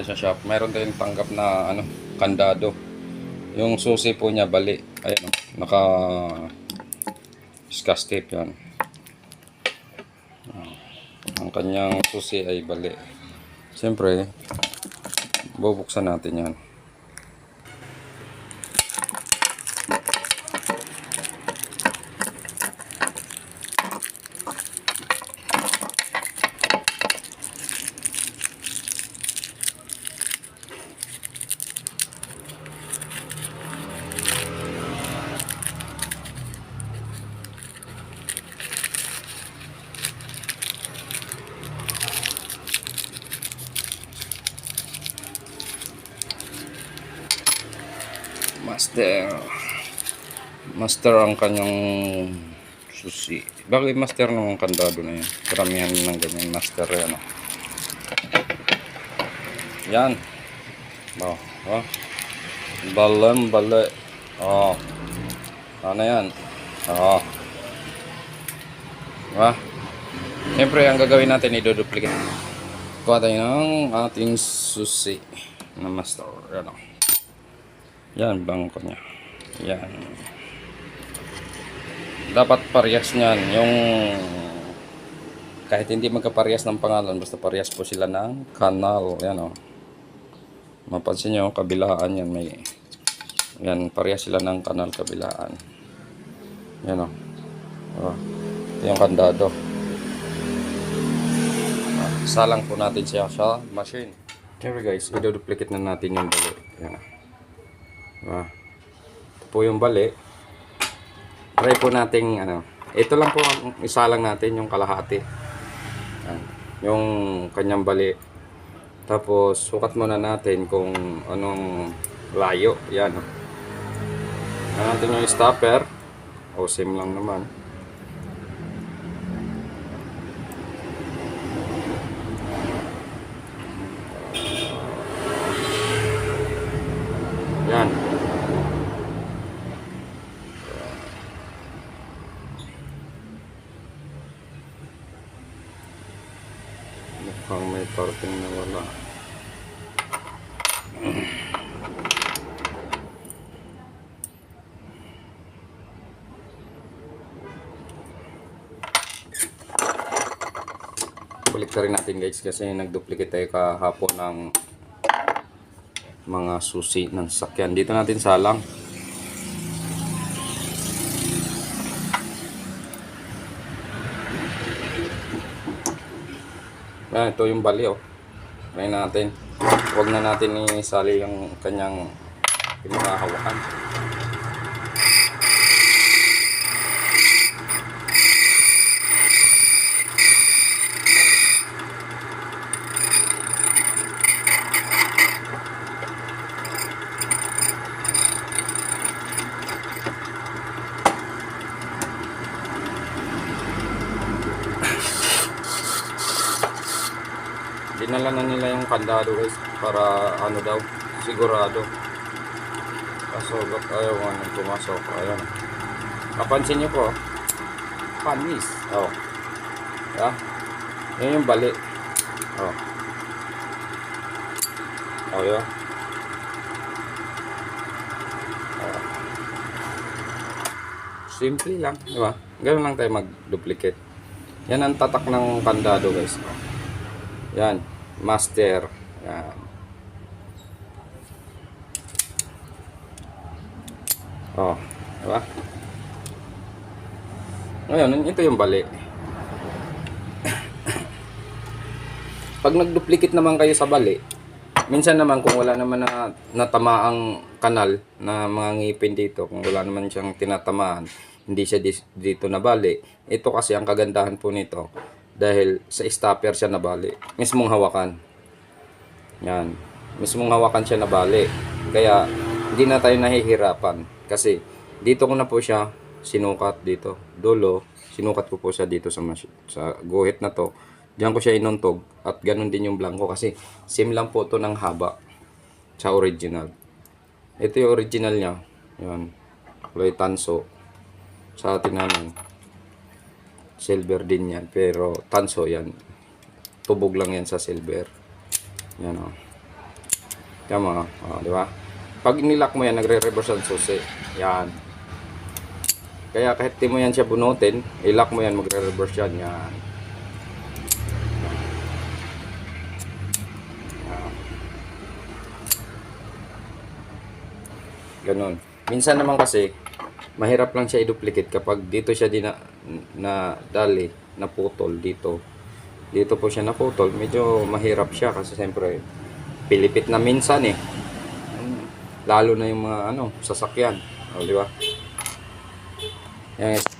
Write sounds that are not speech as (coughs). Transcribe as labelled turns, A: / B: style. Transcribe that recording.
A: tayo sa shop. Mayroon tayong tanggap na ano, kandado. Yung susi po niya bali. Ayan, oh, naka scotch tape yan. Ang kanyang susi ay bali. Siyempre, bubuksan natin yan. Master. Master ang kanyang susi. Bakit master ng kandado na yan? Karamihan ng ganyan master yan. oh. Yan. Oh, oh. Balam bale. Oh. Ano yan? Oh. Diba? Siyempre, ang gagawin natin, iduduplicate. Kuha tayo ng ating susi na master. Yan oh. Yan, bangko niya. Yan. Dapat parehas niyan. Yung kahit hindi magkaparehas ng pangalan, basta parehas po sila ng kanal. Yan o. Mapansin nyo, kabilaan yan. May, yan, parehas sila ng kanal kabilaan. Yan o. Oh. Ito yung kandado. Ah, Salang po natin siya sa machine. Here guys, i-duplicate na natin yung bali. Yan o. Ah. Ito po yung bali. Try po nating ano. Ito lang po ang isa lang natin yung kalahati. Yan. Yung kanyang bali. Tapos sukat muna natin kung anong layo. Yan. oh. Yan natin yung stopper. O same lang naman. Yan. Mukhang may parting na wala. Balik rin natin guys kasi nag-duplicate tayo kahapon ng mga susi ng sakyan. Dito natin salang. Yan, ito yung bali oh. Try natin. Huwag na natin isali yung kanyang pinakahawakan. Dinala na nila yung kandado guys para ano daw, sigurado. Kaso ayaw nang pumasok? Ayan. Kapansin niyo po. Panis. Oh. Yeah. Yan yung bali. Oh. Oh, yeah. Oh. Simple lang, di ba? Ganun lang tayo mag-duplicate. Yan ang tatak ng kandado guys. Oh. Yan, master. Yan. Oh, di ba? Ngayon, ito yung bali. (coughs) Pag nag-duplicate naman kayo sa bali, minsan naman kung wala naman na natamaang kanal na mga ngipin dito, kung wala naman siyang tinatamaan, hindi siya dito nabali. Ito kasi ang kagandahan po nito dahil sa stopper siya nabali. Mismong hawakan. Yan. Mismong hawakan siya nabali. Kaya hindi na tayo nahihirapan kasi dito ko na po siya sinukat dito. Dulo, sinukat ko po siya dito sa sa guhit na to. Diyan ko siya inuntog at ganun din yung blanco kasi same lang po to ng haba sa original. Ito yung original niya. Yan. Kulay tanso. Sa atin namin silver din yan pero tanso yan tubog lang yan sa silver yan o Yan mga, oh, di ba? Pag nilock mo yan, nagre-reverse ang susi. Yan. Kaya kahit di mo yan siya bunutin, ilock mo yan, magre-reverse yan. Yan. Ganon. Minsan naman kasi, mahirap lang siya i-duplicate kapag dito siya din na, na dali, naputol dito. Dito po siya naputol, medyo mahirap siya kasi siyempre pilipit na minsan eh. Lalo na yung mga ano, sasakyan. O, di ba? Guys.